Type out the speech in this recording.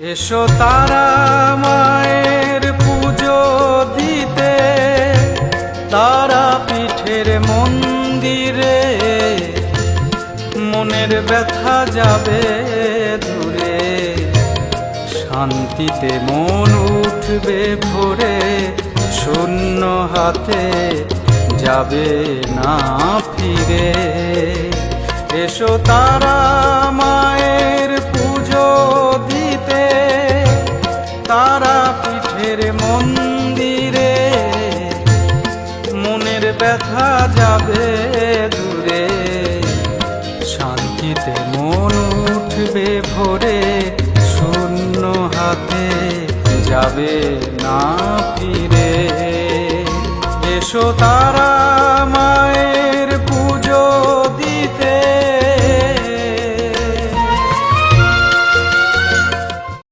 এসো তারা মায়ের পুজো দিতে। তারা পিঠের মন্দিরে। মনের ব্যথা যাবে দূরে। শান্তিতে মন উঠবে ভরে। শূন্য হাতে যাবে না ফিরে। এসো তারা পিঠের মন্দিরে। মনের ব্যথা যাবে দূরে। শান্তিতে মন উঠবে ভরে। শূন্য হাতে যাবে না ফিরে। এসো তারা